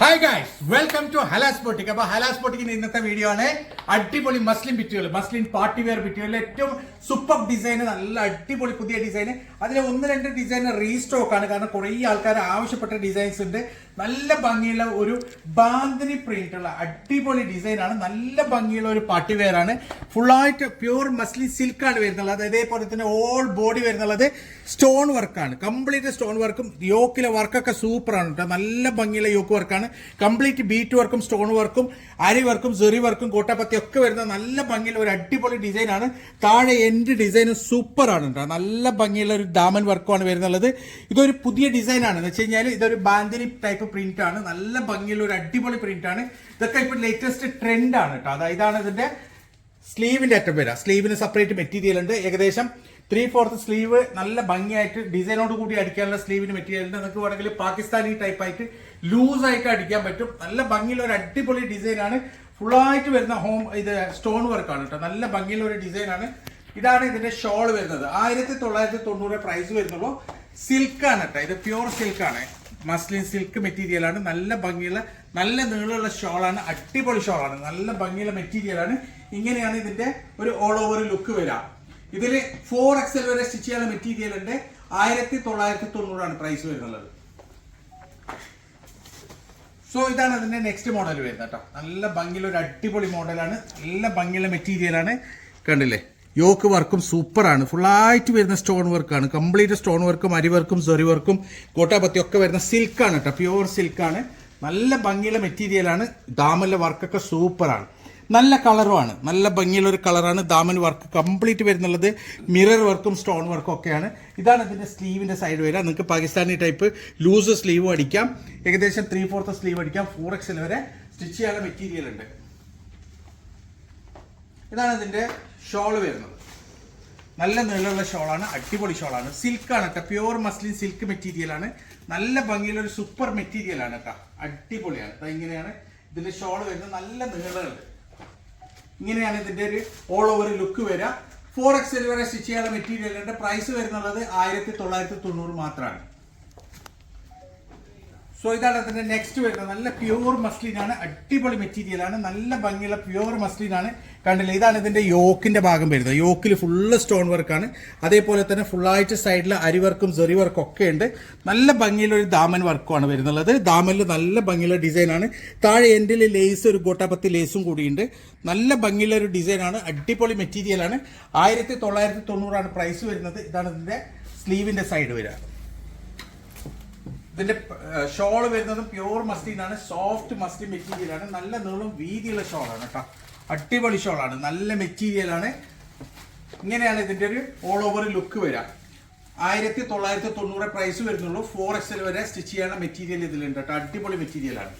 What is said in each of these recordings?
Hi guys welcome to Hala's boutique അപ്പൊ Hala's ബോട്ടിക്കിന്റെ ഇന്നത്തെ video ആണ് അടിപൊളി മസ്ലിൻ ബിറ്റുകൾ മസ്ലിൻ പാർട്ടി വെയർ ബിറ്റുകളിൽ ഏറ്റവും സൂപ്പർ ഡിസൈൻ നല്ല അടിപൊളി പുതിയ ഡിസൈൻ അതിൽ ഒന്ന് രണ്ട് ഡിസൈൻ റീസ്റ്റോക്ക് ആണ്. കാരണം കുറേ ആൾക്കാർ ആവശ്യപ്പെട്ട ഡിസൈൻസ് ഉണ്ട്. നല്ല ഭംഗിയുള്ള ഒരു ബാന്തിനി പ്രിന്റ് ഉള്ള അടിപൊളി ഡിസൈൻ ആണ്. നല്ല ഭംഗിയുള്ള ഒരു പാർട്ടി വെയർ ആണ്. ആയിട്ട് പ്യൂർ മസ്ലിൻ സിൽക്ക് ആണ് വരുന്നുള്ളത്. അതേപോലെ തന്നെ ഓൾ ബോഡി വരുന്നുള്ളത് സ്റ്റോൺ വർക്കാണ് കംപ്ലീറ്റ് സ്റ്റോൺ വർക്കും യോക്കിലെ വർക്കൊക്കെ സൂപ്പർ ആണ് കേട്ടോ നല്ല ഭംഗിയുള്ള യോക്ക് വർക്കാണ് കംപ്ലീറ്റ് ബീറ്റ് വർക്കും സ്റ്റോൺ വർക്കും അരി വർക്കും സെറി വർക്കും കോട്ടാപ്പത്തി ഒക്കെ വരുന്ന നല്ല ഭംഗിയുള്ള ഒരു അടിപൊളി ഡിസൈൻ ആണ് താഴെ എൻഡ് ഡിസൈൻ സൂപ്പർ ആണ് കേട്ടോ നല്ല ഭംഗിയുള്ള ഒരു ഡാമൻ വർക്കുമാണ് വരുന്നുള്ളത്. ഇതൊരു പുതിയ ഡിസൈൻ ആണ് എന്ന് വെച്ച് കഴിഞ്ഞാൽ ഇതൊരു ബാന്തിനി ടൈപ്പ് പ്രിന്റ് ആണ്. നല്ല ഭംഗിയുള്ള ഒരു അടിപൊളി പ്രിന്റ് ആണ്. ഇതൊക്കെ ഇപ്പോൾ ലേറ്റസ്റ്റ് ട്രെൻഡ് ആണ് കേട്ടോ അതായത് ഇതാണ് ഇതിന്റെ സ്ലീവിന്റെ അറ്റം വരാം സ്ലീവിന് സെപ്പറേറ്റ് മെറ്റീരിയൽ ഉണ്ട്. ഏകദേശം ത്രീ ഫോർത്ത് സ്ലീവ് നല്ല ഭംഗിയായിട്ട് ഡിസൈനോട് കൂടി അടിക്കാനുള്ള സ്ലീവിന് മെറ്റീരിയൽ ഉണ്ട്. നിങ്ങൾക്ക് വേണമെങ്കിൽ പാകിസ്ഥാനി ടൈപ്പ് ആയിട്ട് ലൂസ് ആയിട്ട് അടിക്കാൻ പറ്റും. നല്ല ഭംഗിയുള്ള ഒരു അടിപൊളി ഡിസൈനാണ് ആയിട്ട് വരുന്ന ഹോം ഇത് സ്റ്റോൺ വർക്കാണ് കേട്ടോ നല്ല ഭംഗിയുള്ള ഒരു ഡിസൈനാണ് ഇതാണ് ഇതിന്റെ ഷോൾ വരുന്നത്. ആയിരത്തി തൊള്ളായിരത്തി തൊണ്ണൂറ് പ്രൈസ് വരുന്നുള്ളൂ. സിൽക്ക് ആണ് കേട്ടോ ഇത് പ്യൂർ സിൽക്ക് ആണ്. മസ്ലിൻ സിൽക്ക് മെറ്റീരിയൽ ആണ്. നല്ല ഭംഗിയുള്ള നല്ല നീളമുള്ള ഷോളാണ് അടിപൊളി ഷോളാണ് നല്ല ഭംഗിയുള്ള മെറ്റീരിയൽ ആണ്. ഇങ്ങനെയാണ് ഇതിന്റെ ഒരു ഓൾ ഓവർ ലുക്ക് വരാം ഇതിൽ ഫോർ എക്സൽ വരെ സ്റ്റിച്ച് ചെയ്യാൻ മെറ്റീരിയൽ ഉണ്ട്. ആയിരത്തി തൊള്ളായിരത്തി തൊണ്ണൂറാണ് പ്രൈസ് വരുന്നത്. സോ ഇതാണ് അതിന്റെ നെക്സ്റ്റ് മോഡൽ വരുന്നത് കേട്ടോ. നല്ല ഭംഗിയുള്ള ഒരു അടിപൊളി മോഡലാണ് നല്ല ഭംഗിയുള്ള മെറ്റീരിയലാണ് കണ്ടില്ലേ? യോക്ക് വർക്കും സൂപ്പറാണ് ഫുള്ളായിട്ട് വരുന്ന സ്റ്റോൺ വർക്കാണ് കംപ്ലീറ്റ് സ്റ്റോൺ വർക്കും അരി വർക്കും സൊറി വർക്കും കോട്ടാപത്തി ഒക്കെ വരുന്ന സിൽക്കാണ് കേട്ടോ. പ്യുവർ സിൽക്കാണ് നല്ല ഭംഗിയുള്ള മെറ്റീരിയലാണ് ഡാമിലെ വർക്കൊക്കെ സൂപ്പറാണ് നല്ല കളറുമാണ്. നല്ല ഭംഗിയുള്ള ഒരു കളറാണ് ദാമൻ വർക്ക് കംപ്ലീറ്റ് വരുന്നുള്ളത്. മിറർ വർക്കും സ്റ്റോൺ വർക്കും ഒക്കെയാണ്. ഇതാണ് ഇതിന്റെ സ്ലീവിന്റെ സൈഡ് വരിക നിങ്ങൾക്ക് പാകിസ്ഥാനി ടൈപ്പ് ലൂസ് സ്ലീവും അടിക്കാം. ഏകദേശം ത്രീ ഫോർത്ത് സ്ലീവ് അടിക്കാം. ഫോർ എക്സിൽ വരെ സ്റ്റിച്ച് ചെയ്യാൻ മെറ്റീരിയൽ ഉണ്ട്. ഇതാണ് ഇതിന്റെ ഷോൾ വരുന്നത്. നല്ല നീളമുള്ള ഷോളാണ്. അടിപൊളി ഷോളാണ്. സിൽക്കാണ് കേട്ടോ പ്യുവർ മസ്ലിൻ സിൽക്ക് മെറ്റീരിയൽ ആണ്. നല്ല ഭംഗിയുള്ള ഒരു സൂപ്പർ മെറ്റീരിയൽ ആണ് കേട്ടോ അടിപൊളിയാണ്. ഇങ്ങനെയാണ് ഇതിന്റെ ഷോൾ വരുന്നത്. നല്ല നീളമുണ്ട് ഇങ്ങനെയാണ് ഇതിന്റെ ഒരു ഓൾ ഓവർ ലുക്ക് വരിക. ഫോർ എക്സ് വരെ സ്റ്റിച്ച് ചെയ്യാനുള്ള മെറ്റീരിയലിന്റെ പ്രൈസ് വരുന്നുള്ളത് ആയിരത്തി തൊള്ളായിരത്തി തൊണ്ണൂറ് മാത്രമാണ്. സോ ഇതാണ് അതിന്റെ നെക്സ്റ്റ് വരുന്നത്. നല്ല പ്യൂർ മസ്ലിനാണ് അടിപൊളി മെറ്റീരിയലാണ് നല്ല ഭംഗിയുള്ള പ്യൂർ മസ്ലിനാണ് കണ്ടില്ലേ? ഇതാണ് ഇതിന്റെ യോക്കിന്റെ ഭാഗം വരുന്നത്. യോക്കിൽ ഫുള്ള് സ്റ്റോൺ വർക്കാണ് അതേപോലെ തന്നെ ഫുള്ളായിട്ട് സൈഡിൽ അരി വർക്കും സെറി വർക്കും ഒക്കെ ഉണ്ട്. നല്ല ഭംഗിയുള്ള ഒരു ദാമൻ വർക്കുമാണ് വരുന്നുള്ളത്. ദാമനിൽ നല്ല ഭംഗിയുള്ള ഡിസൈനാണ് താഴെ എൻഡിൽ ലേസ് ഒരു ഗോട്ടാപത്തി ലേസും കൂടിയുണ്ട് നല്ല ഭംഗിയുള്ള ഒരു ഡിസൈനാണ് അടിപൊളി മെറ്റീരിയലാണ് ആയിരത്തി തൊള്ളായിരത്തി തൊണ്ണൂറാണ് പ്രൈസ് വരുന്നത്. ഇതാണ് ഇതിന്റെ സ്ലീവിന്റെ സൈഡ് വരിക. ഇതിന്റെ ഷോൾ വരുന്നതും പ്യൂർ മസ്റ്റീനാണ് സോഫ്റ്റ് മസ്റ്റി മെറ്റീരിയലാണ്. നല്ല നീളം വീതിയുള്ള ഷോളാണ് കേട്ടോ. അടിപൊളി ഷോളാണ്. നല്ല മെറ്റീരിയലാണ്. ഇങ്ങനെയാണ് ഇതിന്റെ ഒരു ഓൾ ഓവർ ലുക്ക് വരിക. ആയിരത്തി തൊള്ളായിരത്തി തൊണ്ണൂറ് പ്രൈസ് വരുന്നുള്ളൂ. ഫോർ എക്സൽ വരെ സ്റ്റിച്ച് ചെയ്യുന്ന മെറ്റീരിയൽ ഇതിലുണ്ട് കേട്ടോ. അടിപൊളി മെറ്റീരിയലാണ്.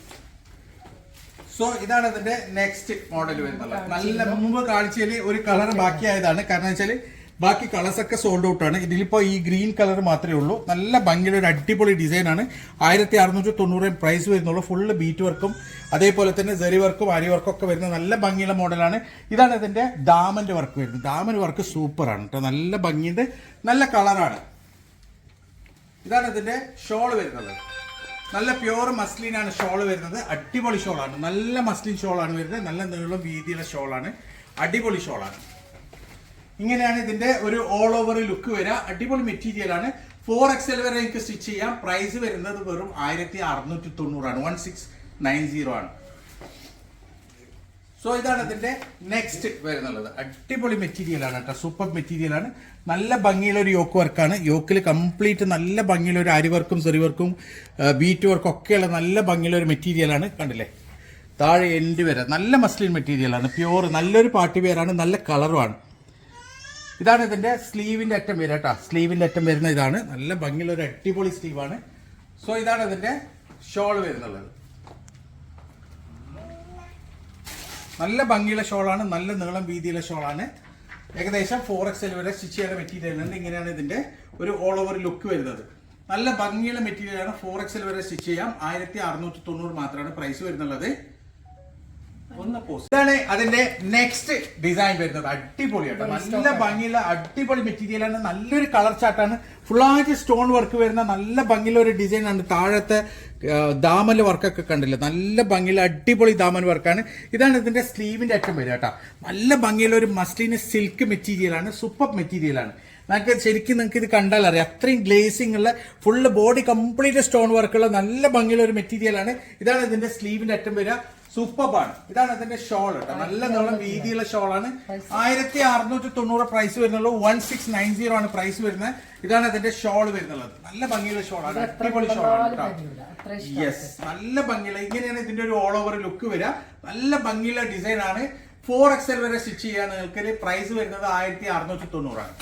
സോ ഇതാണ് ഇതിന്റെ നെക്സ്റ്റ് മോഡൽ വരുന്നത്. നല്ല മുമ്പ് കാണിച്ചതിൽ ഒരു കളർ ബാക്കിയായതാണ്. കാരണം വെച്ചാൽ ബാക്കി കളേഴ്സ് ഒക്കെ സോൾഡ് ഔട്ട് ആണ്. ഇതിലിപ്പോൾ ഈ ഗ്രീൻ കളർ മാത്രമേ ഉള്ളൂ. നല്ല ഭംഗിയുടെ ഒരു അടിപൊളി ഡിസൈൻ ആണ്. ആയിരത്തി അറുന്നൂറ്റി തൊണ്ണൂറ് പ്രൈസ് വരുന്നുള്ളൂ ഫുള്ള് ബീറ്റ് വർക്കും അതേപോലെ തന്നെ ജെറി വർക്കും അരി വർക്കും ഒക്കെ വരുന്ന നല്ല ഭംഗിയുള്ള മോഡലാണ് ഇതാണ് ഇതിന്റെ ഡാമന്റെ വർക്ക് വരുന്നത്. ഡാമൻ വർക്ക് സൂപ്പറാണ് കേട്ടോ നല്ല ഭംഗിയുണ്ട്. നല്ല കളറാണ് ഇതാണ് ഇതിന്റെ ഷോൾ വരുന്നത്. നല്ല പ്യുവർ മസ്ലിനാണ് ഷോൾ വരുന്നത്. അടിപൊളി ഷോളാണ് നല്ല മസ്ലിൻ ഷോളാണ് വരുന്നത്. നല്ല നീളം വീതിയുള്ള ഷോളാണ് അടിപൊളി ഷോളാണ് ഇങ്ങനെയാണ് ഇതിന്റെ ഒരു ഓൾ ഓവർ ലുക്ക് വരിക. അടിപൊളി മെറ്റീരിയൽ ആണ്. ഫോർ എക്സൽ വരെ എനിക്ക് സ്റ്റിച്ച് ചെയ്യാം. പ്രൈസ് വരുന്നത് വെറും ആയിരത്തി അറുന്നൂറ്റി തൊണ്ണൂറാണ് വൺ സിക്സ് നയൻ സീറോ ആണ്. സോ ഇതാണ് അതിന്റെ നെക്സ്റ്റ് വരുന്നുള്ളത്. അടിപൊളി മെറ്റീരിയൽ ആണ് കേട്ടോ. സൂപ്പർ മെറ്റീരിയൽ ആണ്. നല്ല ഭംഗിയുള്ള ഒരു യോക്ക് വർക്കാണ് യോക്കിൽ കംപ്ലീറ്റ് നല്ല ഭംഗിയുള്ള ഒരു അരി വർക്കും സെറി വർക്കും ബീറ്റ് വർക്കും ഒക്കെയുള്ള നല്ല ഭംഗിയുള്ള ഒരു മെറ്റീരിയൽ ആണ്. കണ്ടില്ലേ? താഴെ എൻഡ് വരെ. നല്ല മസ്ലിൻ മെറ്റീരിയൽ ആണ്. പ്യുവർ നല്ലൊരു പാർട്ടി വെയറാണ് നല്ല കളറുമാണ് ഇതാണ് ഇതിന്റെ സ്ലീവിന്റെ അറ്റം വരിക കേട്ടോ. സ്ലീവിന്റെ അറ്റം വരുന്ന ഇതാണ്. നല്ല ഭംഗിയുള്ള ഒരു അടിപൊളി സ്ലീവാണ്. സോ ഇതാണ് ഇതിന്റെ ഷോൾ വരുന്നുള്ളത്. നല്ല ഭംഗിയുള്ള ഷോളാണ്. നല്ല നീളം വീതിയുള്ള ഷോളാണ്. ഏകദേശം ഫോർ എക്സ് വരെ സ്റ്റിച്ച് ചെയ്യുന്ന മെറ്റീരിയൽ ഉണ്ട്. ഇങ്ങനെയാണ് ഇതിന്റെ ഒരു ഓൾ ഓവർ ലുക്ക് വരുന്നത്. നല്ല ഭംഗിയുള്ള മെറ്റീരിയൽ ആണ്. ഫോർ എക്സ് വരെ സ്റ്റിച്ച് ചെയ്യാം. ആയിരത്തി അറുന്നൂറ്റി തൊണ്ണൂറ് മാത്രമാണ് പ്രൈസ് വരുന്നുള്ളത്. ഇതാണ് അതിന്റെ നെക്സ്റ്റ് ഡിസൈൻ വരുന്നത്. അടിപൊളിയാണ് നല്ല ഭംഗിയുള്ള അടിപൊളി മെറ്റീരിയൽ ആണ്. നല്ലൊരു കളർ ചാർട്ടാണ് ഫുള്ളായിട്ട് സ്റ്റോൺ വർക്ക് വരുന്ന നല്ല ഭംഗിയുള്ള ഒരു ഡിസൈൻ ആണ്. താഴത്തെ ദാമൽ വർക്കൊക്കെ കണ്ടില്ല? നല്ല ഭംഗിയുള്ള അടിപൊളി ദാമൻ വർക്കാണ് ഇതാണ് ഇതിന്റെ സ്ലീവിന്റെ അറ്റം വരിക കേട്ടോ. നല്ല ഭംഗിയുള്ള ഒരു മസ്ലിന് സിൽക്ക് മെറ്റീരിയലാണ് സൂപ്പർ മെറ്റീരിയലാണ് നമുക്ക് ശരിക്കും നിങ്ങൾക്ക് ഇത് കണ്ടാൽ അറിയാം. അത്രയും ഗ്ലേസിംഗ് ഉള്ള ഫുള്ള് ബോഡി കംപ്ലീറ്റ് സ്റ്റോൺ വർക്കുള്ള നല്ല ഭംഗിയുള്ള ഒരു മെറ്റീരിയലാണ് ഇതാണ് ഇതിന്റെ സ്ലീവിന്റെ അറ്റം വരിക. സൂപ്പർബാണ് ഇതാണ് അതിന്റെ ഷോൾ കേട്ടോ. നല്ല നീളം വീതിയുള്ള ഷോളാണ് ആയിരത്തി അറുന്നൂറ്റി തൊണ്ണൂറ് പ്രൈസ് വരുന്നുള്ളൂ. വൺ സിക്സ് നയൻ സീറോ ആണ് പ്രൈസ് വരുന്നത്. ഇതാണ് അതിന്റെ ഷോൾ വരുന്നുള്ളത്. നല്ല ഭംഗിയുള്ള ഷോൾ ആണ്. അടിപൊളി ഷോളാണ് കേട്ടോ. യെസ് നല്ല ഭംഗിയുള്ള ഇങ്ങനെയാണ് ഇതിന്റെ ഒരു ഓൾ ഓവർ ലുക്ക് വരിക. നല്ല ഭംഗിയുള്ള ഡിസൈൻ ആണ്. ഫോർ എക്സൽ വരെ സ്റ്റിച്ച് ചെയ്യാൻ നിങ്ങൾക്ക് പ്രൈസ് വരുന്നത് ആയിരത്തി അറുന്നൂറ്റി തൊണ്ണൂറാണ്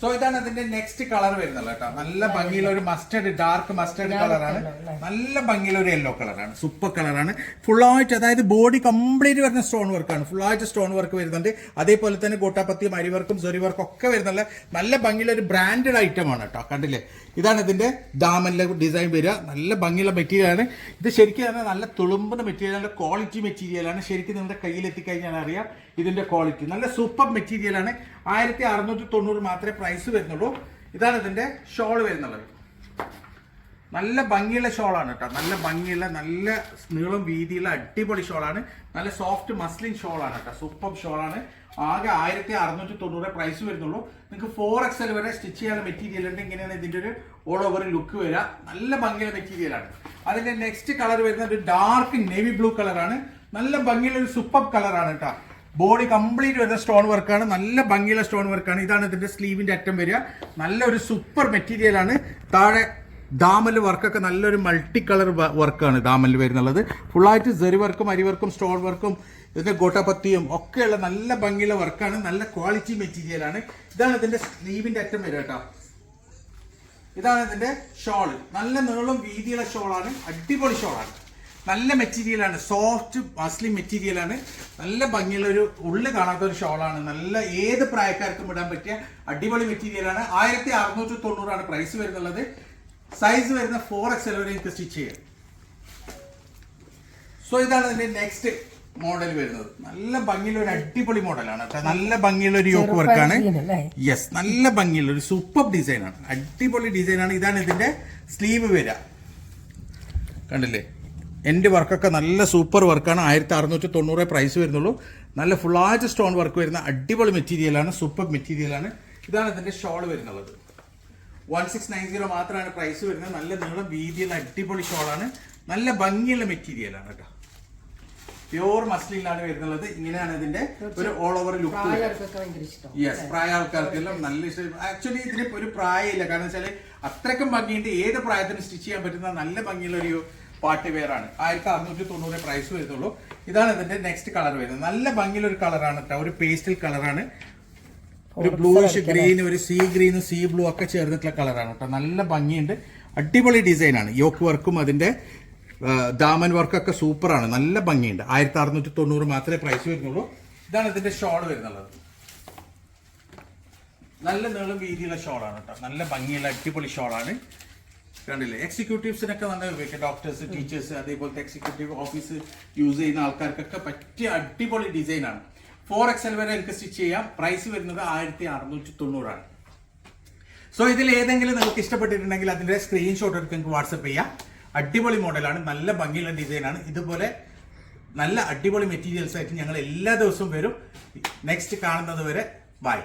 സോ ഇതാണ് അതിന്റെ നെക്സ്റ്റ് കളർ വരുന്നത് കേട്ടോ. നല്ല ഭംഗിയുള്ള ഒരു മസ്റ്റേഡ് ഡാർക്ക് മസ്റ്റേഡ് കളറാണ് നല്ല ഭംഗിയുള്ള ഒരു യെല്ലോ കളറാണ് സൂപ്പർ കളറാണ് ഫുൾ ആയിട്ട് അതായത് ബോഡി കംപ്ലീറ്റ് വരുന്ന സ്റ്റോൺ വർക്കാണ് ഫുൾ ആയിട്ട് സ്റ്റോൺ വർക്ക് വരുന്നുണ്ട്. അതേപോലെ തന്നെ ഗോട്ടാപ്പത്തിയും അരിവർക്കും സൊറി വർക്കും ഒക്കെ വരുന്നുള്ള നല്ല ഭംഗിയുള്ള ഒരു ബ്രാൻഡഡ് ഐറ്റം ആണ് കേട്ടോ. കണ്ടില്ലേ? ഇതാണ് ഇതിന്റെ ഡാമിലെ ഡിസൈൻ വരിക. നല്ല ഭംഗിയുള്ള മെറ്റീരിയൽ ആണ്. ഇത് ശരിക്കും നല്ല തുളുമ്പുന്ന മെറ്റീരിയൽ ആണ് ക്വാളിറ്റി മെറ്റീരിയലാണ് ശരിക്കും നിങ്ങളുടെ കയ്യിൽ എത്തിക്കഴിഞ്ഞാൽ അറിയാം. ഇതിന്റെ ക്വാളിറ്റി നല്ല സൂപ്പർ മെറ്റീരിയൽ ആണ്. ആയിരത്തി അറുന്നൂറ്റി തൊണ്ണൂറ് മാത്രമേ പ്രൈസ് വരുന്നുള്ളൂ. ഇതാണ് ഇതിന്റെ ഷോൾ വരുന്നുള്ളത്. നല്ല ഭംഗിയുള്ള ഷോളാണ് കേട്ടോ നല്ല ഭംഗിയുള്ള നല്ല നീളം വീതിയുള്ള അടിപൊളി ഷോളാണ് നല്ല സോഫ്റ്റ് മസ്ലിൻ ഷോളാണ് കേട്ടോ സൂപ്പർ ഷോളാണ് ആകെ ആയിരത്തി അറുന്നൂറ്റി തൊണ്ണൂറ് പ്രൈസ് വരുന്നുള്ളൂ. നിങ്ങൾക്ക് ഫോർ എക്സൽ വരെ സ്റ്റിച്ച് ചെയ്യാൻ മെറ്റീരിയൽ ഉണ്ട്. ഇങ്ങനെയാണ് ഇതിന്റെ ഒരു ഓൾ ഓവർ ലുക്ക് വരിക. നല്ല ഭംഗിയുള്ള മെറ്റീരിയലാണ് അതിന്റെ നെക്സ്റ്റ് കളർ വരുന്നത് ഒരു ഡാർക്ക് നേവി ബ്ലൂ കളറാണ് നല്ല ഭംഗിയുള്ള ഒരു സൂപ്പർ കളറാണ് കേട്ടോ ബോഡി കംപ്ലീറ്റ് വരുന്ന സ്റ്റോൺ വർക്കാണ്. നല്ല ഭംഗിയുള്ള സ്റ്റോൺ വർക്കാണ്. ഇതാണ് ഇതിന്റെ സ്ലീവിന്റെ അറ്റം വരിക. നല്ലൊരു സൂപ്പർ മെറ്റീരിയൽ ആണ്. താഴെ ദാമൽ വർക്കൊക്കെ നല്ലൊരു മൾട്ടി കളർ വർക്കാണ് ദാമൽ വരുന്നുള്ളത് ഫുള്ളായിട്ട് ജെറി വർക്കും അരി വർക്കും സ്റ്റോൺ വർക്കും ഇതിന്റെ ഗോട്ടപത്തിയും ഒക്കെയുള്ള നല്ല ഭംഗിയുള്ള വർക്കാണ്. നല്ല ക്വാളിറ്റി മെറ്റീരിയൽ ആണ്. ഇതാണ് ഇതിന്റെ സ്ലീവിന്റെ അറ്റം വരിക കേട്ടോ. ഇതാണ് ഇതിന്റെ ഷോൾ. നല്ല നീളം വീതിയുള്ള ഷോളാണ്. അടിപൊളി ഷോളാണ്. നല്ല മെറ്റീരിയലാണ് സോഫ്റ്റ് മസ്ലിം മെറ്റീരിയലാണ് നല്ല ഭംഗിയുള്ള ഒരു ഉള്ളിൽ കാണാത്ത ഒരു ഷോളാണ് നല്ല ഏത് പ്രായക്കാർക്കും ഇടാൻ പറ്റിയ അടിപൊളി മെറ്റീരിയലാണ് ആയിരത്തി അറുന്നൂറ്റി തൊണ്ണൂറാണ് പ്രൈസ് വരുന്നുള്ളത്. സൈസ് വരുന്ന ഫോർ എക്സ് വരെ നിങ്ങൾക്ക് സ്റ്റിച്ച് ചെയ്യാം. സോ ഇതാണ് ഇതിന്റെ നെക്സ്റ്റ് മോഡൽ വരുന്നത്. നല്ല ഭംഗിയുള്ള ഒരു അടിപൊളി മോഡലാണ് കേട്ടോ. നല്ല ഭംഗിയുള്ള ഒരു യോക്ക് വർക്കാണ്? യെസ് നല്ല ഭംഗിയുള്ള ഒരു സൂപ്പർ ഡിസൈനാണ് അടിപൊളി ഡിസൈനാണ് ഇതാണ് ഇതിന്റെ സ്ലീവ് വരിക കണ്ടില്ലേ? എന്റെ വർക്കൊക്കെ നല്ല സൂപ്പർ വർക്കാണ്. ആയിരത്തി അറുന്നൂറ്റി തൊണ്ണൂറ് പ്രൈസ് വരുന്നുള്ളൂ. നല്ല ഫുള്ളായിട്ട് സ്റ്റോൺ വർക്ക് വരുന്ന അടിപൊളി മെറ്റീരിയലാണ് സൂപ്പർ മെറ്റീരിയലാണ് ഇതാണ് ഇതിന്റെ ഷോൾ വരുന്നത് വൺ സിക്സ് നയൻ സീറോ മാത്രമാണ് പ്രൈസ് വരുന്നത്. നല്ല നീളം വീതിയുള്ള അടിപൊളി ഷോളാണ് നല്ല ഭംഗിയുള്ള മെറ്റീരിയലാണ് കേട്ടോ. പ്യോർ മസ്ലിനാണ് വരുന്നത് ഇങ്ങനെയാണ് ഇതിന്റെ ഒരു ഓൾ ഓവർ ലുക്ക് യെസ് പ്രായ ആൾക്കാർക്കെല്ലാം നല്ല ഇഷ്ടം. ആക്ച്വലി ഇതിന് ഒരു പ്രായമില്ല. കാരണം വെച്ചാൽ അത്രയ്ക്കും ഭംഗിയുണ്ട്. ഏത് പ്രായത്തിനും സ്റ്റിച്ച് ചെയ്യാൻ പറ്റുന്ന നല്ല ഭംഗിയുള്ള ഒരു പാർട്ടി വെയർ ആണ്. ആയിരത്തി അറുന്നൂറ്റി തൊണ്ണൂറ് പ്രൈസ് വരുന്നുള്ളൂ. ഇതാണ് ഇതിന്റെ നെക്സ്റ്റ് കളർ വരുന്നത്. നല്ല ഭംഗിയുള്ള ഒരു കളറാണ് കേട്ടോ ഒരു പേസ്റ്റൽ കളറാണ് ഒരു ബ്ലൂഷ് ഗ്രീൻ ഒരു സീ ഗ്രീനും സീ ബ്ലൂ ഒക്കെ ചേർന്നിട്ടുള്ള കളറാണ് കേട്ടോ നല്ല ഭംഗിയുണ്ട്. അടിപൊളി ഡിസൈനാണ് യോക്ക് വർക്കും അതിന്റെ ദാമൻ വർക്കൊക്കെ സൂപ്പറാണ് നല്ല ഭംഗിയുണ്ട്. ആയിരത്തി അറുന്നൂറ്റി തൊണ്ണൂറ് മാത്രമേ പ്രൈസ് വരുന്നുള്ളൂ. ഇതാണ് ഇതിന്റെ ഷോൾ വരുന്നുള്ളത്. നല്ല നീളം വീതിയുള്ള ഷോളാണ് കേട്ടോ നല്ല ഭംഗിയുള്ള അടിപൊളി ഷോളാണ് കണ്ടില്ലേ? എക്സിക്യൂട്ടീവ്സിനൊക്കെ നല്ല ഡോക്ടേഴ്സ് ടീച്ചേഴ്സ് അതേപോലത്തെ എക്സിക്യൂട്ടീവ് ഓഫീസ് യൂസ് ചെയ്യുന്ന ആൾക്കാർക്കൊക്കെ പറ്റിയ അടിപൊളി ഡിസൈനാണ് ഫോർ എക്സൽ വരെ എനിക്ക് സ്റ്റിച്ച് ചെയ്യാം. പ്രൈസ് വരുന്നത് ആയിരത്തി അറുന്നൂറ്റി തൊണ്ണൂറാണ് സോ ഇതിൽ ഏതെങ്കിലും നിങ്ങൾക്ക് ഇഷ്ടപ്പെട്ടിട്ടുണ്ടെങ്കിൽ അതിന്റെ സ്ക്രീൻഷോട്ട് എടുത്ത് നിങ്ങൾക്ക് വാട്സപ്പ് ചെയ്യാം. അടിപൊളി മോഡലാണ്. നല്ല ഭംഗിയുള്ള ഡിസൈനാണ് ഇതുപോലെ നല്ല അടിപൊളി മെറ്റീരിയൽസ് ആയിട്ട് ഞങ്ങൾ എല്ലാ ദിവസവും വരും. നെക്സ്റ്റ് കാണുന്നത് വരെ ബൈ